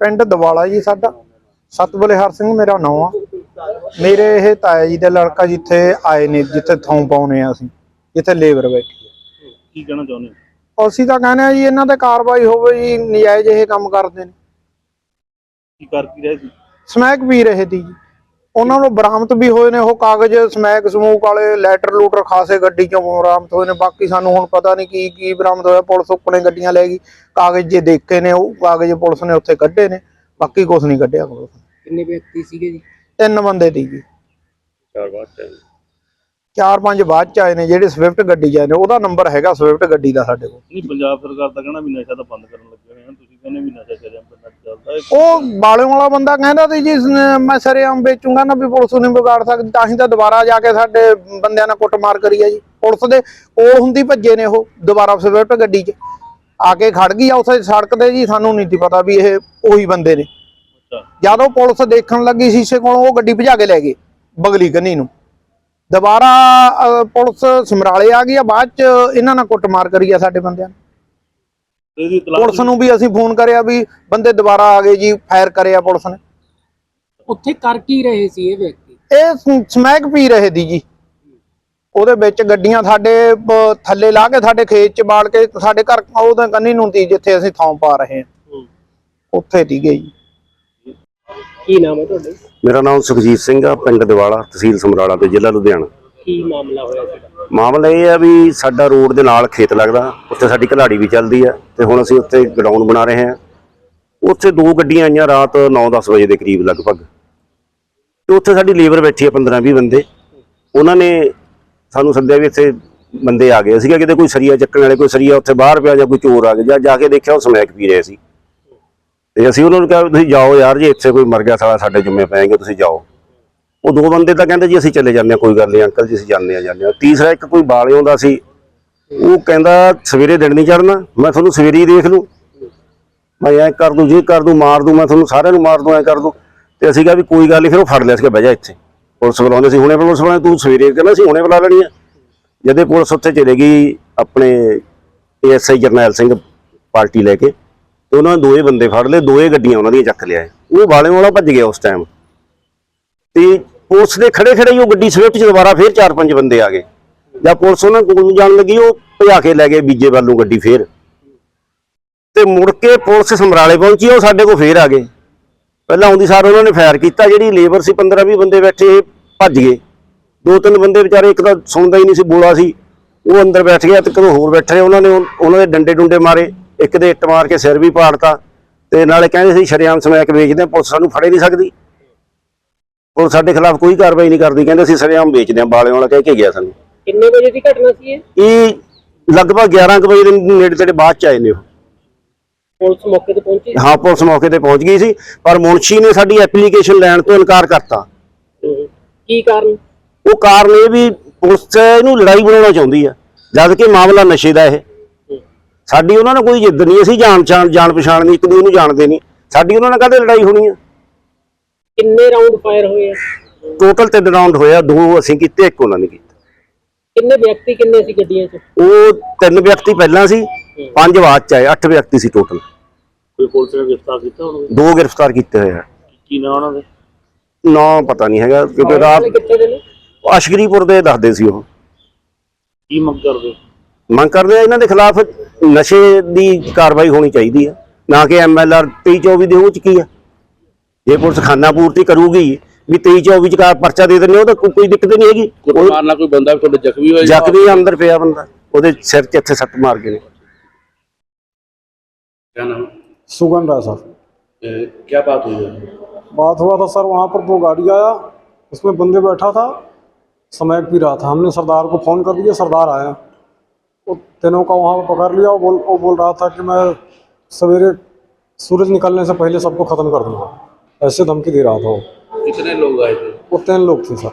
ਪਿੰਡ ਦਵਾਲਾ ਜੀ ਸਾਡਾ। ਸਤਬਲਿਹਾਰ ਸਿੰਘ ਮੇਰਾ ਨਾਮ ਆ। ਮੇਰੇ ਇਹ ਤਾਇਆ ਜੀ ਦਾ ਲੜਕਾ ਜਿੱਥੇ ਆਏ ਨੇ ਜਿੱਥੇ ਥੋਂ ਪਾਉਨੇ ਆ ਅਸੀਂ ਜਿੱਥੇ ਲੇਬਰ ਬੈਠੀ ਹੈ ਕੀ ਕਹਿਣਾ ਚਾਹੁੰਦੇ ਹੋ? ਅਸੀਂ ਤਾਂ ਕਹਿੰਦੇ ਆ ਜੀ ਇਹਨਾਂ ਤੇ ਕਾਰਵਾਈ ਹੋਵੇ ਜੀ ਨਜਾਇਜ਼ ਇਹ ਕੰਮ ਕਰਦੇ ਨੇ। ਕੀ ਕਰ ਕੀ ਰਹੇ ਸੀ? ਸਮੈਕ ਪੀ ਰਹੇ ਸੀ ਜੀ। ਉਹਨਾਂ ਨੂੰ ਬਰਾਮਦ ਵੀ ਹੋਏ ਨੇ ਉਹ ਕਾਗਜ਼ ਸਮੈਕ ਸਮੂਕ ਵਾਲੇ ਲੈਟਰ ਲੂਟਰ ਖਾਸੇ ਗੱਡੀ ਚੋਂ ਬਰਾਮਦ ਹੋਏ ਨੇ। ਬਾਕੀ ਸਾਨੂੰ ਹੁਣ ਪਤਾ ਨਹੀਂ ਕੀ ਕੀ ਬਰਾਮਦ ਹੋਇਆ। ਪੁਲਿਸ ਉੱਪਣੇ ਗੱਡੀਆਂ ਲੈ ਗਈ। ਕਾਗਜ਼ ਜੇ ਦੇਖੇ ਨੇ ਉਹ ਕਾਗਜ਼ ਪੁਲਿਸ ਨੇ ਉੱਥੇ ਕੱਢੇ ਨੇ। ਬਾਕੀ ਕੁਝ ਨਹੀਂ ਕੱਢਿਆ ਪੁਲਿਸ ਨੇ। ਕਿੰਨੇ ਵਿਅਕਤੀ ਸੀਗੇ ਜੀ? ਤਿੰਨ ਬੰਦੇ ਦੀ ਜੀ। ਚਾਰ ਬਾਅਦ ਚ ਚਾਰ ਪੰਜ ਬਾਅਦ ਚ ਆਏ ਨੇ ਜਿਹੜੇ ਸਵਿਫਟ ਗੱਡੀ 'ਚ ਆਏ ਨੇ ਉਹਦਾ ਨੰਬਰ ਹੈਗਾ ਸਵਿਫਟ ਗੱਡੀ ਦਾ ਸਾਡੇ ਕੋਲ। ਨਹੀਂ ਪੰਜਾਬ ਸਰਕਾਰ ਤਾਂ ਕਹਿਣਾ ਵੀ ਨਸ਼ਾ ਤਾਂ ਬੰਦ ਕਰਨ ਲੱਗੇ ਹੋਏ ਹਨ ਤੁਸੀਂ ਕਹਿੰਦੇ ਵੀ ਨਸ਼ਾ ਚੱਲਿਆ ਪਿੰਡਾਂ 'ਚ ਚੱਲਦਾ ਉਹ ਬਾਲੇ ਵਾਲਾ ਬੰਦਾ ਕਹਿੰਦਾ ਸੀ ਜੀ ਇਸਨੇ- ਮੈਂ ਸਰੇਆਮ ਵੇਚੂੰਗਾ ਨਾ ਵੀ ਪੁਲਿਸ ਨਹੀਂ ਵਿਗਾੜ ਸਕਦੀ ਤਾਂ ਹੀ ਤਾਂ ਦੁਬਾਰਾ ਜਾ ਕੇ ਸਾਡੇ ਬੰਦਿਆਂ ਨਾਲ ਕੁੱਟਮਾਰ ਕਰੀ ਆ ਜੀ। ਪੁਲਿਸ ਦੇ ਕੋਲ ਹੁੰਦੀ ਭੱਜੇ ਨੇ ਉਹ ਦੁਬਾਰਾ ਸਵਿਫਟ ਗੱਡੀ 'ਚ। ਆ ਕੇ ਖੜ ਗਈ ਆ ਉੱਥੇ ਸੜਕ ਤੇ ਜੀ ਸਾਨੂੰ ਨਹੀਂ ਸੀ ਪਤਾ ਵੀ ਇਹ ਉਹੀ ਬੰਦੇ ਨੇ। ਅੱਛਾ। ਜਦੋਂ ਪੁਲਿਸ ਦੇਖਣ ਲੱਗੀ ਸ਼ੀਸ਼ੇ ਕੋਲੋਂ ਉਹ ਗੱਡੀ ਭਜਾ ਕੇ ਲੈ ਗਏ ਬਗਲੀ ਕੰਨੀ ਨੂੰ। ਦੁਬਾਰਾ ਪੁਲਿਸ ਸਮਰਾਲੇ ਆ ਗਈ ਆ ਬਾਅਦ ਚ ਇਹਨਾਂ ਨਾਲ ਕੁੱਟਮਾਰ ਕਰੀ ਆ ਸਾਡੇ ਬੰਦਿਆਂ ਨੇ। ਇਹਦੀ ਪੁਲਿਸ ਨੂੰ ਵੀ ਅਸੀਂ ਫੋਨ ਕਰਿਆ ਵੀ ਬੰਦੇ ਦੁਬਾਰਾ ਆ ਗਏ ਜੀ ਫਾਇਰ ਕਰਿਆ ਪੁਲਿਸ ਨੇ। ਉੱਥੇ ਕਰ ਕੀ ਰਹੇ ਸੀ ਇਹ ਵਿਅਕਤੀ? ਇਹ ਸਮੈਕ ਪੀ ਰਹੇ ਦੀ ਜੀ। ਉਹਦੇ ਵਿੱਚ ਗੱਡੀਆਂ ਸਾਡੇ ਥੱਲੇ ਲਾ ਕੇ ਸਾਡੇ ਖੇਤ ਚ ਬਾੜ ਕੇ ਸਾਡੇ ਘਰ ਉਹਦੇ ਕੰਨੀ ਨੂੰ ਤੀ ਜਿੱਥੇ ਅਸੀਂ ਥਾਂ ਪਾ ਰਹੇ ਹਾਂ। ਉੱਥੇ ਤੀ ਗਈ। ਕੀ ਨਾਮ ਹੈ ਤੁਹਾਡਾ? ਮੇਰਾ ਨਾਮ ਸੁਖਜੀਤ ਸਿੰਘ ਆ ਪਿੰਡ ਦਿਵਾਲਾ ਤਹਿਸੀਲ ਸਮਰਾਲਾ ਤੇ ਜ਼ਿਲ੍ਹਾ ਲੁਧਿਆਣਾ। ਕੀ ਮਾਮਲਾ ਹੋਇਆ ਸੀਗਾ ਮਾਮਲਾ ਇਹ ਆ ਵੀ ਸਾਡਾ ਰੋਡ ਦੇ ਨਾਲ ਖੇਤ ਲੱਗਦਾ ਉੱਥੇ ਸਾਡੀ ਘਲਾੜੀ ਵੀ ਚੱਲਦੀ ਆ ਤੇ ਹੁਣ ਅਸੀਂ ਉੱਥੇ ਗਡਾਊਨ ਬਣਾ ਰਹੇ ਹਾਂ। ਉੱਥੇ ਦੋ ਗੱਡੀਆਂ ਆਈਆਂ ਰਾਤ 9-10 ਵਜੇ ਦੇ ਕਰੀਬ ਲਗਭਗ। ਤੇ ਉੱਥੇ ਸਾਡੀ ਲੇਬਰ ਬੈਠੀ ਆ 15-20 ਬੰਦੇ। ਉਹਨਾਂ ਨੇ ਸਾਨੂੰ ਸੱਦਿਆ ਵੀ ਇੱਥੇ ਬੰਦੇ ਆ ਗਏ। ਸੀਗਾ ਕਿਤੇ ਕੋਈ ਸਰੀਆ ਚੱਕਣ ਵਾਲੇ ਕੋਈ ਸਰੀਆ ਉੱਥੇ ਬਾਹਰ ਪਿਆ ਜਾਂ ਕੋਈ ਚੋਰ ਆ ਗਿਆ ਜਾਂ ਜਾ ਕੇ ਦੇਖਿਆ ਉਹ ਸਮੈਕ ਪੀ ਰਹੇ ਸੀ। ਤੇ ਅਸੀਂ ਉਹਨਾਂ ਨੂੰ ਕਿਹਾ ਵੀ ਤੁਸੀਂ ਜਾਓ ਯਾਰ ਜੇ, ਇੱਥੇ ਕੋਈ ਮਰ ਗਿਆ ਸਾਲਾ, ਸਾਡੇ ਜੁੰਮੇ ਪੈਣਗੇ ਤੁਸੀਂ ਜਾਓ। ਉਹ ਦੋ ਬੰਦੇ ਤਾਂ ਕਹਿੰਦੇ ਜੀ, ਅਸੀਂ ਚਲੇ ਜਾਂਦੇ ਹਾਂ, ਕੋਈ ਗੱਲ ਨਹੀਂ, ਅੰਕਲ ਜੀ, ਅਸੀਂ ਜਾਂਦੇ ਆ ਜਾਂਦੇ ਆ ਤੀਸਰਾ ਇੱਕ ਕੋਈ ਬਾਲਿਓਂ ਦਾ ਸੀ, ਉਹ ਕਹਿੰਦਾ ਸਵੇਰੇ ਦਿਨ ਨਹੀਂ ਚੜਨਾ ਮੈਂ ਤੁਹਾਨੂੰ ਸਵੇਰੇ ਹੀ ਦੇਖ ਲੂੰ। ਮੈਂ ਐ ਕਰ ਦੂੰ, ਜੀ ਕਰ ਦੂੰ, ਮਾਰ ਦੂੰ, ਮੈਂ ਤੁਹਾਨੂੰ ਸਾਰਿਆਂ ਨੂੰ ਮਾਰ ਦੂੰ, ਐ ਕਰ ਦੂੰ। ਤੇ ਅਸੀਂ ਕਿਹਾ ਵੀ ਕੋਈ ਗੱਲ ਨਹੀਂ, ਫਿਰ ਉਹ ਫੜ ਲਿਆ ਸੀਗਾ ਬਹਿ ਜਾ ਇੱਥੇ। ਪੁਲਿਸ ਬੁਲਾਉਂਦੇ ਸੀ, ਹੁਣੇ ਪੁਲਿਸ ਬੁਲਾਉਂਦੇ, ਤੂੰ ਸਵੇਰੇ ਕਹਿੰਦਾ ਸੀ, ਹੁਣੇ ਬੁਲਾ ਲੈਣੀ ਆ। ਜਦੇ ਪੁਲਿਸ ਉੱਥੇ ਚਲੇ ਗਈ, ਆਪਣੇ ਏਐਸਆਈ ਜਰਨੈਲ ਸਿੰਘ ਪਾਰਟੀ ਲੈ ਕੇ ਤੇ ਉਹਨਾਂ ਨੇ ਦੋਏ ਬੰਦੇ ਫੜ ਲਏ ਦੋਏ ਗੱਡੀਆਂ ਉਹਨਾਂ ਦੀਆਂ ਚੱਕ ਲਿਆ ਉਹ ਬਾਲਿਓਂ ਵਾਲਾ ਭੱਜ ਗਿਆ ਉਸ ਟਾਈਮ ਤੇ ਪੁਲਿਸ ਦੇ ਖੜੇ ਖੜੇ ਹੀ ਉਹ ਗੱਡੀ ਸਵਿਫਟ ਚ ਦੁਬਾਰਾ ਫੇਰ ਚਾਰ ਪੰਜ ਬੰਦੇ ਆ ਗਏ। ਜਦ ਪੁਲਿਸ ਉਹਨਾਂ ਕੋਲ ਨੂੰ ਜਾਣ ਲੱਗੀ, ਉਹ ਭਜਾ ਕੇ ਲੈ ਗਏ ਬੀਜੇ ਵੱਲੋਂ ਗੱਡੀ ਫੇਰ। ਤੇ ਮੁੜ ਕੇ ਪੁਲਿਸ ਸਮਰਾਲੇ ਪਹੁੰਚੀ, ਉਹ ਸਾਡੇ ਕੋਲ ਫੇਰ ਆ ਗਏ। ਪਹਿਲਾਂ ਆਉਂਦੀ ਸਾਰ ਉਹਨਾਂ ਨੇ ਫਾਇਰ ਕੀਤਾ, ਜਿਹੜੀ ਲੇਬਰ ਸੀ 15 20 ਬੰਦੇ ਬੈਠੇ ਭੱਜ ਗਏ। ਦੋ ਤਿੰਨ ਬੰਦੇ ਵਿਚਾਰੇ, ਇੱਕ ਤਾਂ ਸੁਣਦਾ ਹੀ ਨਹੀਂ ਸੀ, ਬੋਲਾ ਸੀ। ਉਹ ਅੰਦਰ ਬੈਠ ਗਿਆ ਤੇ ਕਦੋਂ ਹੋਰ ਬੈਠੇ, ਉਹਨਾਂ ਨੇ, ਉਹਨਾਂ ਦੇ ਡੰਡੇ ਡੁੰਡੇ ਮਾਰੇ। ਇੱਕ ਦੇ ਇੱਟ ਮਾਰ ਕੇ ਸਿਰ ਵੀ ਪਾੜਤਾ ਤੇ ਨਾਲੇ ਕਹਿੰਦੇ ਸੀ ਸ਼ਰੇਆਮ ਸਮੈਕ ਵੇਚਦੇ ਪੁਲਿਸ ਸਾਨੂੰ ਫੜੇ ਨਹੀਂ ਸਕਦੀ। ਪੁਲਿਸ ਸਾਡੇ ਖਿਲਾਫ ਕੋਈ ਕਾਰਵਾਈ ਨਹੀਂ ਕਰਦੀ ਕਹਿੰਦੇ ਅਸੀਂ ਸ਼ਰੇਆਮ ਵੇਚਦੇ ਹਾਂ ਬਾਲਿਆਂ ਵਾਲਾ ਕਹਿ ਕੇ ਗਿਆ ਸਾਨੂੰ। ਕਿੰਨੇ ਵਜੇ ਦੀ ਘਟਨਾ ਸੀ ਇਹ? ਇਹ ਲਗਭਗ 11 ਕੁ ਵਜੇ ਦੇ ਨੇੜੇ ਤੇੜੇ ਬਾਅਦ ਚ ਆਏ ਨੇ ਉਹ। ਪੁਲਿਸ ਮੌਕੇ ਤੇ ਪਹੁੰਚੀ? ਹਾਂ ਪੁਲਿਸ ਮੌਕੇ ਤੇ ਪਹੁੰਚ ਗਈ ਸੀ ਪਰ ਮੁਨਸ਼ੀ ਨੇ ਸਾਡੀ ਐਪਲੀਕੇਸ਼ਨ ਲੈਣ ਤੋਂ ਇਨਕਾਰ ਕਰਤਾ। ਕੀ ਕਾਰਨ? ਉਹ ਕਾਰਨ ਇਹ ਵੀ ਪੁਲਿਸ ਇਹਨੂੰ ਲੜਾਈ ਬਣਾਉਣਾ ਚਾਹੁੰਦੀ ਆ ਜਦ ਕਿ ਮਾਮਲਾ ਨਸ਼ੇ ਦਾ ਇਹ। ਸਾਡੀ ਉਹਨਾਂ ਨਾਲ ਕੋਈ ਜਿੱਦ ਨਹੀਂ ਅਸੀਂ ਜਾਣ ਪਛਾਣ ਜਾਣ ਪਛਾਣ ਨਹੀਂ ਇੱਕ ਦੂਜੇ ਨੂੰ ਜਾਣਦੇ ਨਹੀਂ। ਸਾਡੀ ਉਹਨਾਂ ਨਾਲ ਕਾਹਦੇ ਲੜਾਈ ਹੋਣੀ ਆ? ਕਿੰਨੇ ਰਾਉਂਡ ਫਾਇਰ ਹੋਏ ਆ? ਟੋਟਲ ਤਿੰਨ ਰਾਉਂਡ ਹੋਇਆ ਦੋ ਅਸੀਂ ਕੀਤੇ ਇੱਕ ਉਹਨਾਂ ਨੇ ਕੀਤਾ। ਕਿੰਨੇ ਵਿਅਕਤੀ ਕਿੰਨੇ ਸੀ ਗੱਡੀਆਂ 'ਚ? ਉਹ ਤਿੰਨ ਵਿਅਕਤੀ ਪਹਿਲਾਂ ਸੀ ਪੰਜ ਬਾਅਦ ਚ ਆਏ ਅੱਠ ਵਿਅਕਤੀ ਸੀ ਟੋਟਲ ਕੋਈ ਪੁਲਿਸ ਨੇ ਗ੍ਰਿਫਤਾਰ ਕੀਤਾ ਉਹਨੂੰ ਦੋ ਗ੍ਰਿਫਤਾਰ ਕੀਤੇ ਹੋਏ ਆ। ਕੀ ਨਾ ਉਹਨਾਂ ਦੇ? ਨਾਂ ਪਤਾ ਨਹੀਂ ਹੈਗਾ ਕਿਉਂਕਿ ਰਾਤ ਕਿੱਥੇ ਦੇ ਨੇ? ਅਸ਼ਗਰੀਪੁਰ ਦੇ ਦੱਸਦੇ ਸੀ ਉਹ। ਕੀ ਮੰਗ ਕਰਦੇ? ਮੰਗ ਕਰਦੇ ਆ ਇਹਨਾਂ ਦੇ ਖਿਲਾਫ ਨਸ਼ੇ ਦੀ ਕਾਰਵਾਈ ਹੋਣੀ ਚਾਹੀਦੀ ਹੈ ਨਾ ਕਿ ਐਮਐਲਆਰ 2324 ਦੇ ਉਹ ਚ ਕੀ ਆ ਜੇ ਪੁਲਿਸ ਖਾਨਾ ਪੂਰਤੀ ਕਰੂਗੀ ਵੀ 2324 ਚ ਕਾ ਪਰਚਾ ਦੇ ਦਿੰਦੇ ਉਹ ਤਾਂ ਕੋਈ ਕੋਈ ਦਿੱਕਤ ਨਹੀਂ ਹੈਗੀ ਕੋਈ ਮਾਰਨਾ ਕੋਈ ਬੰਦਾ ਵੀ ਤੁਹਾਡੇ ਜ਼ਖਮੀ ਹੋਇਆ ਜਾਂ ਜ਼ਖਮੀ ਅੰਦਰ ਪਿਆ ਬੰਦਾ ਉਹਦੇ ਸਿਰ 'ਚ ਇੱਥੇ ਸੱਟ ਮਾਰ ਗਏ ਨੇ क्या नाम सुगन राय सर ए, क्या बात हुई है बात हुआ था सर वहाँ पर दो गाड़ी आया उसमें बंदे बैठा था समैक पी रहा था हमने सरदार को फ़ोन कर दिया सरदार आया वो तीनों का वहाँ पर पकड़ लिया वो बोल वो बोल रहा था कि मैं सवेरे सूरज निकलने से पहले सबको ख़त्म कर दूँगा। ऐसे धमकी दे रहा था वो। कितने लोग आए थे? वो तीन लोग थे सर।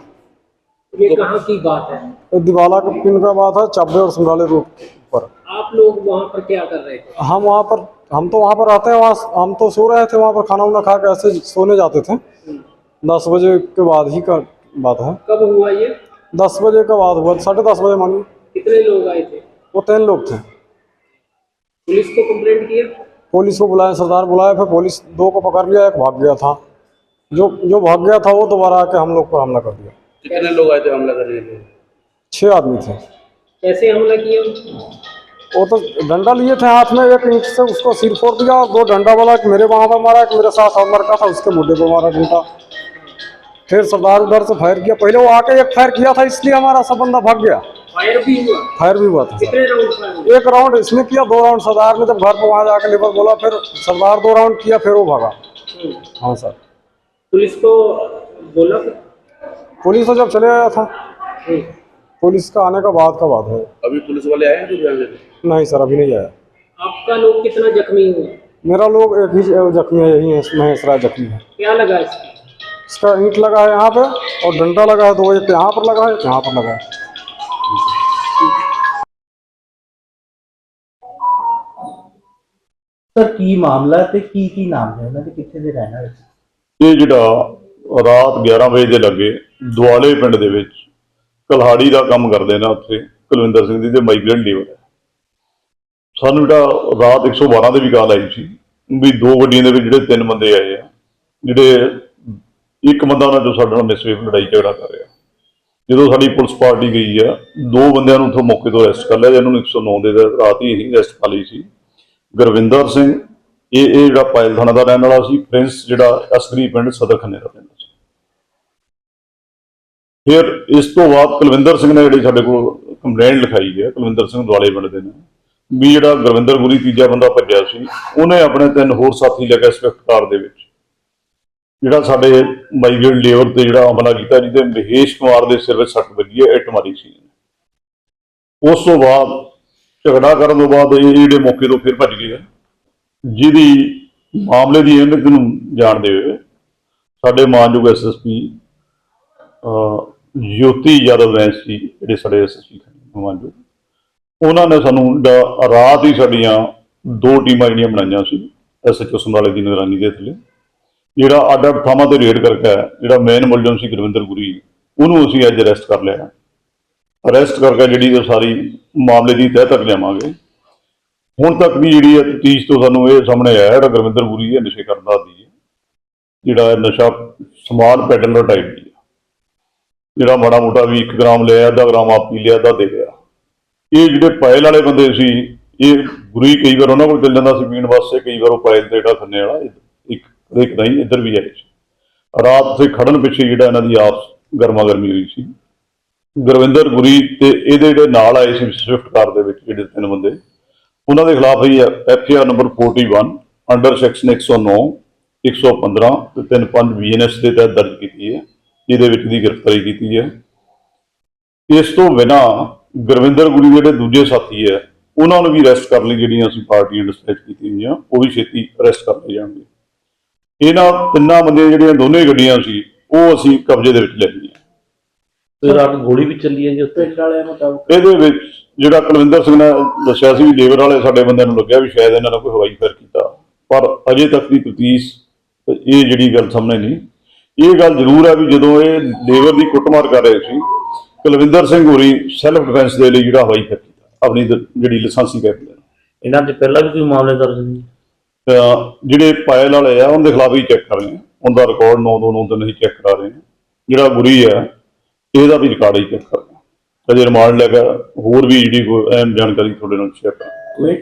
ये कहाँ की बात है? दिवाला का पिन का बात है चाबे और समराले रोड पर। आप लोग वहाँ पर क्या कर रहे थे? हम वहाँ पर हम तो वहाँ पर रहते हैं वहाँ हम तो सो रहे थे वहाँ पर खाना वाना खा के ऐसे सोने जाते थे। दस बजे के बाद ही का बात है। कब हुआ ये? दस बजे का बाद हुआ साढ़े दस बजे मानिए कितने लोग आए थे? वो तीन लोग थे। पुलिस को कंप्लेंट किया? पुलिस को बुलाया सरदार बुलाया फिर पुलिस दो को पकड़ लिया एक भाग गया था। जो जो भाग गया था वो दोबारा आके हम लोग पर हमला कर दिया। कितने लोग आए थे हमला करने के लिए? छह आदमी थे। कैसे हमला किया? वो तो डंडा लिए थे हाथ में एक ईंट से उसको सिर फोड़ दिया और दो डंडा वाला एक मेरे वहाँ पर मारा एक मेरे साथ और लड़का था उसके मुद्दे पे मारा डंडा फिर सरदार उधर से फायर किया। पहले वो आके एक फायर किया था इसलिए हमारा सब बंदा भाग गया। फायर भी हुआ? फायर भी हुआ था। कितने राउंड एक राउंड इसने किया दो राउंड सरदार ने जब घर पर वहाँ जाके लेबर बोला फिर सरदार दो राउंड किया फिर वो भागा। हम्म। हाँ सर। पुलिस को बोला पुलिस तो जब चले आया था। हम्म। पुलिस का आने का बाद का बात है। अभी पुलिस वाले आए हैं नहीं सर अभी नहीं आया। आपका लोग कितना जख्मी हुआ? मेरा लोग एक ही जख्मी है यही है महेश जख्मी है। क्या लगा इसका? इसका ईंट लगा है यहाँ पे और डंडा लगा है तो एक यहाँ पर लगा है यहाँ पर लगा है। ਸਰ, ਕੀ ਮਾਮਲਾ ਤੇ ਕੀ ਕੀ ਨਾਮ ਹੈ ਉਹਨਾਂ ਦੇ? ਕਿੱਥੇ ਦੇ ਰਹਿਣ ਵਾਲੇ ਸੀ? ਇਹ ਜਿਹੜਾ ਰਾਤ 11 ਵਜੇ ਦੇ ਲੱਗੇ ਦੁਆਲੇ ਪਿੰਡ ਦੇ ਵਿੱਚ ਕਲਹਾੜੀ ਦਾ ਕੰਮ ਕਰਦੇ ਨੇ ਉੱਥੇ, ਕੁਲਵਿੰਦਰ ਸਿੰਘ ਦੀ ਤੇ ਮਾਈਗ੍ਰੇਟ ਲੀਵਰ ਹੈ ਸਾਨੂੰ ਜਿਹੜਾ ਰਾਤ 112 ਦੇ ਵੀ ਕਾਲ ਆਈ ਸੀ ਵੀ ਦੋ ਗੱਡੀਆਂ ਦੇ ਵਿੱਚ ਜਿਹੜੇ ਤਿੰਨ ਬੰਦੇ ਆਏ ਆ, ਜਿਹੜੇ ਇੱਕ ਬੰਦਾ ਉਹਨਾਂ ਚੋਂ ਸਾਡੇ ਨਾਲ ਮਿਸਵੇਵ ਲੜਾਈ ਝਗੜਾ ਕਰ ਰਿਹਾ। ਜਦੋਂ ਸਾਡੀ ਪੁਲਿਸ ਪਾਰਟੀ ਗਈ ਆ, ਦੋ ਬੰਦਿਆਂ ਨੂੰ ਉੱਥੋਂ ਮੌਕੇ ਤੋਂ ਅਰੈਸਟ ਕਰ ਲਿਆ, ਜਿਹਨਾਂ ਨੂੰ 109 ਦੇ ਰਾਤ ਹੀ ਅਸੀਂ ਅਰੈਸਟ ਕਰ ਲਈ ਸੀ। ਗੁਰਵਿੰਦਰ ਸਿੰਘ, ਇਹ ਇਹ ਜਿਹੜਾ ਪਾਇਲ ਥਾਣਾ ਦਾ ਰਹਿਣ ਵਾਲਾ ਸੀ, ਪ੍ਰਿੰਸ ਜਿਹੜਾ ਅਸਲੀ ਪਿੰਡ ਸਦਰ ਖੰਨੇ ਦਾ ਰਹਿੰਦਾ ਸੀ। ਫਿਰ ਇਸ ਤੋਂ ਬਾਅਦ ਕੁਲਵਿੰਦਰ ਸਿੰਘ ਨੇ ਜਿਹੜੀ ਸਾਡੇ ਕੋਲ ਕੰਪਲੇਂਟ ਲਿਖਾਈ ਹੈ, ਕੁਲਵਿੰਦਰ ਸਿੰਘ ਦੁਆਲੇ ਪਿੰਡ ਦੇ ਨੇ, ਵੀ ਜਿਹੜਾ ਗੁਰਵਿੰਦਰ ਗੁਰੀ ਤੀਜਾ ਬੰਦਾ ਭੱਜਿਆ ਸੀ, ਉਹਨੇ ਆਪਣੇ ਤਿੰਨ ਹੋਰ ਸਾਥੀ ਲੈ ਕੇ ਸਵਿਫਟ ਕਾਰ ਦੇ ਵਿੱਚ। ਜਿਹੜਾ ਸਾਡੇ ਮਾਈਗ੍ਰੇਟ ਲੇਬਰ ਤੇ ਜਿਹੜਾ ਹਮਲਾ ਕੀਤਾ, ਜਿਹਦੇ ਮਹੇਸ਼ ਕੁਮਾਰ ਦੇ ਸਿਰ ਵਿੱਚ ਸੱਟ ਵੱਜੀ ਹੈ, ਇੱਟ ਮਾਰੀ ਸੀ। ਉਸ ਤੋਂ ਬਾਅਦ ਝਗੜਾ ਕਰਨ ਤੋਂ ਬਾਅਦ ਇਹ ਜਿਹੜੇ ਮੌਕੇ ਤੋਂ ਫਿਰ ਭੱਜ ਗਏ ਆ। ਜਿਹਦੀ ਮਾਮਲੇ ਦੀ ਅਹਿਮੀਅਤ ਨੂੰ ਜਾਣਦੇ ਹੋਏ ਸਾਡੇ ਮਾਨਯੋਗ ਐਸਐਸਪੀ ਜੋਤੀ ਯਾਦਵ ਰੈਂਸ ਜੀ, ਜਿਹੜੇ ਸਾਡੇ ਐਸਐਸਪੀ ਮਾਨਯੋਗ, ਉਹਨਾਂ ਨੇ ਸਾਨੂੰ ਜਿਹੜਾ ਰਾਤ ਹੀ ਸਾਡੀਆਂ ਦੋ ਟੀਮਾਂ ਜਿਹੜੀਆਂ ਬਣਾਈਆਂ ਸੀ ਐਸਐਚਓ ਸਮਰਾਲੇ ਦੀ ਨਿਗਰਾਨੀ ਦੇ ਥੱਲੇ। ਜਿਹੜਾ ਅੱਡ ਅੱਡ ਥਾਵਾਂ ਤੇ ਰੇਡ ਕਰਕੇ ਜਿਹੜਾ ਮੇਨ ਮੁਲਜ਼ਮ ਸੀ ਗੁਰਵਿੰਦਰ ਗੁਰੀ, ਉਹਨੂੰ ਅਸੀਂ ਅੱਜ ਅਰੈਸਟ ਕਰ ਲਿਆ। ਅਰੈਸਟ ਕਰਕੇ ਜਿਹੜੀ ਉਹ ਸਾਰੀ ਮਾਮਲੇ ਦੀ ਤਹਿ ਤੱਕ ਲਿਆਵਾਂਗੇ। ਹੁਣ ਤੱਕ ਦੀ ਜਿਹੜੀ ਹੈ ਤਫਤੀਸ਼ ਤੋਂ ਸਾਨੂੰ ਇਹ ਸਾਹਮਣੇ ਆਇਆ ਜਿਹੜਾ ਗੁਰਵਿੰਦਰ ਗੁਰੀ ਹੈ, ਨਸ਼ੇ ਕਰਦਾ ਦੀ ਜਿਹੜਾ ਨਸ਼ਾ ਸਮਾਨ ਪੈਡਲਰ ਟਾਈਪ ਦੀ ਜਿਹੜਾ ਮਾੜਾ ਮੋਟਾ ਵੀ 1 ਗ੍ਰਾਮ ਲਿਆ, ਅੱਧਾ ਗ੍ਰਾਮ ਆਪ ਪੀ ਲਿਆ, ਅੱਧਾ ਦੇ ਲਿਆ। ਇਹ ਜਿਹੜੇ ਪਾਇਲ ਵਾਲੇ ਬੰਦੇ ਸੀ, ਇਹ ਗੁਰੀ ਕਈ ਵਾਰ ਉਹਨਾਂ ਕੋਲ ਚੱਲ ਜਾਂਦਾ ਸੀ ਪੀਣ ਵਾਸਤੇ, ਕਈ ਵਾਰ ਉਹ ਪਾਇਲ ਤੇ ਜਿਹੜਾ ਖੰਨੇ ਵਾਲਾ ਇੱਕ ਇੱਕ ਨਹੀਂ, ਇੱਧਰ ਵੀ ਆਏ ਸੀ ਰਾਤ ਤੇ ਖੜਨ ਪਿੱਛੇ ਜਿਹੜਾ ਇਹਨਾਂ ਦੀ ਆਪਸ ਗਰਮਾ ਗਰਮੀ ਹੋਈ ਸੀ। ਗੁਰਵਿੰਦਰ ਗੁਰੀ ਤੇ ਇਹਦੇ ਜਿਹੜੇ ਨਾਲ ਆਏ ਸੀ ਸਵਿਫਟ ਕਾਰ ਦੇ ਵਿੱਚ ਜਿਹੜੇ ਤਿੰਨ ਬੰਦੇ। ਉਹਨਾਂ ਦੇ ਖਿਲਾਫ ਹੀ F R number 41 under section 109 115 ਤੇ 35 ਬੀਐਨਐਸ ਦੇ ਤਹਿਤ ਦਰਜ ਕੀਤੀ ਹੈ। ਜਿਹਦੇ ਵਿੱਚ ਦੀ ਗ੍ਰਿਫਤਾਰੀ ਕੀਤੀ ਹੈ। ਇਸ ਤੋਂ ਬਿਨਾ ਗੁਰਵਿੰਦਰ ਗੁਰੀ ਦੇ ਜਿਹੜੇ ਦੂਜੇ ਸਾਥੀ ਹੈ, ਉਹਨਾਂ ਨੂੰ ਵੀ ਅਰੈਸਟ ਕਰਨ ਲਈ ਜਿਹੜੀਆਂ ਅਸੀਂ ਪਾਰਟੀਆਂ ਡਿਸਪੈਚ ਕੀਤੀ ਹੋਈਆਂ, ਉਹ ਵੀ ਛੇਤੀ ਅਰੈਸਟ ਕਰ ਲਏ ਜਾਣਗੇ। ਇਹਨਾਂ ਤਿੰਨਾਂ ਬੰਦਿਆਂ ਜਿਹੜੀਆਂ ਦੋਨੇ ਗੱਡੀਆਂ ਸੀ, ਉਹ ਅਸੀਂ ਕਬਜ਼ੇ ਦੇ ਵਿੱਚ ਲੈ ਲਈਆਂ। ਤੇ ਰਾਤ ਗੋਲੀ ਵੀ ਚੱਲੀ ਹੈ ਜੀ ਉੱਥੇ। ਪਿੰਡ ਵਾਲਿਆਂ ਮੁਤਾਬਕ। ਇਹਦੇ ਵਿੱਚ ਜਿਹੜਾ ਕੁਲਵਿੰਦਰ ਸਿੰਘ ਨੇ ਦੱਸਿਆ ਸੀ ਵੀ ਲੇਬਰ ਵਾਲੇ ਸਾਡੇ ਬੰਦਿਆਂ ਨੂੰ ਲੱਗਿਆ ਵੀ ਸ਼ਾਇਦ ਇਹਨਾਂ ਨੇ ਕੋਈ ਹਵਾਈ ਫਾਇਰ ਕੀਤਾ। ਪਰ ਅਜੇ ਤੱਕ ਦੀ ਤਫਤੀਸ਼ ਇਹ ਜਿਹੜੀ ਗੱਲ ਸਾਹਮਣੇ ਨਹੀਂ। ਇਹ ਗੱਲ ਜ਼ਰੂਰ ਹੈ ਵੀ ਜਦੋਂ ਇਹ ਲੇਬਰ ਦੀ ਕੁੱਟਮਾਰ ਕਰ ਰਹੇ ਸੀ ਕੁਲਵਿੰਦਰ ਸਿੰਘ ਹੋਰੀ ਸੈਲਫ ਡਿਫੈਂਸ ਦੇ ਲਈ ਜਿਹੜਾ ਹਵਾਈ ਫਾਇਰ ਕੀਤਾ ਆਪਣੀ ਦ- ਜਿਹੜੀ ਲਾਇਸੈਂਸੀ ਕਰਦੇ ਨੇ ਇਹਨਾਂ ਦੇ ਪਹਿਲਾਂ ਵੀ ਕੋਈ ਮਾਮਲੇ ਦਰਜ ਨਹੀਂ ਤਾਂ ਜਿਹੜੇ ਪਾਇਲ ਵਾਲੇ ਆ ਉਹਨਾਂ ਦੇ ਖਿਲਾਫ ਹੀ ਚੈੱਕ ਕਰ ਰਹੇ ਆ ਉਹਦਾ ਰਿਕਾਰਡ 929 ਨਹੀਂ ਚੈੱਕ ਕਰਾ ਰਹੇ ਆ ਜਿਹੜਾ ਗੁਰੀ ਹੈ ਇਹਦਾ ਵੀ ਰਿਕਾਰਡ ਹੀ ਚੈੱਕ ਕਰ ਆ ਅਜੇ ਰਿਮਾਂਡ ਲੈ ਕੇ ਹੋਰ ਵੀ ਜਿਹੜੀ ਕੋਈ ਅਹਿਮ ਜਾਣਕਾਰੀ ਤੁਹਾਡੇ ਨਾਲ ਸ਼ੇਅਰ ਕਰਾਂਗੇ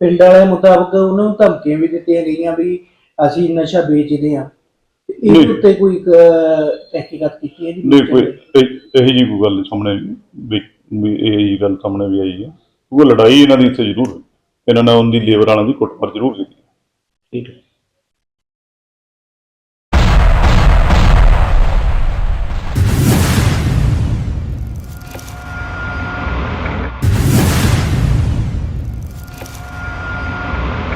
ਪਿੰਡ ਵਾਲਿਆਂ ਮੁਤਾਬਕ ਉਹਨਾਂ ਨੂੰ ਧਮਕੀਆਂ ਵੀ ਦਿੱਤੀਆਂ ਗਈਆਂ ਵੀ ਅਸੀਂ ਨਸ਼ਾ ਵੇਚਦੇ ਹਾਂ। ਨਹੀਂ। ਇਹ ਉੱਤੇ ਕੋਈ ਅਹ, ਤਹਿਕੀਕਾਤ ਕੀਤੀ ਹੈ ਜੀ? ਨਹੀਂ ਕੋਈ ਇਹ ਇਹੀ ਜੀ ਕੋਈ ਗੱਲ ਸਾਹਮਣੇ ਵੀ ਵੀ ਇਹ ਜੀ ਗੱਲ ਸਾਹਮਣੇ ਵੀ ਆਈ ਹੈ। ਉਹ ਲੜਾਈ ਇਹਨਾਂ ਦੀ ਇੱਥੇ ਜ਼ਰੂਰ ਹੋਈ। ਇਹਨਾਂ ਨੇ ਉਹਦੀ ਲੇਬਰ ਵਾਲਿਆਂ ਦੀ ਕੁੱਟਮਾਰ ਜ਼ਰੂਰ ਕੀਤੀ। ਠੀਕ ਹੈ।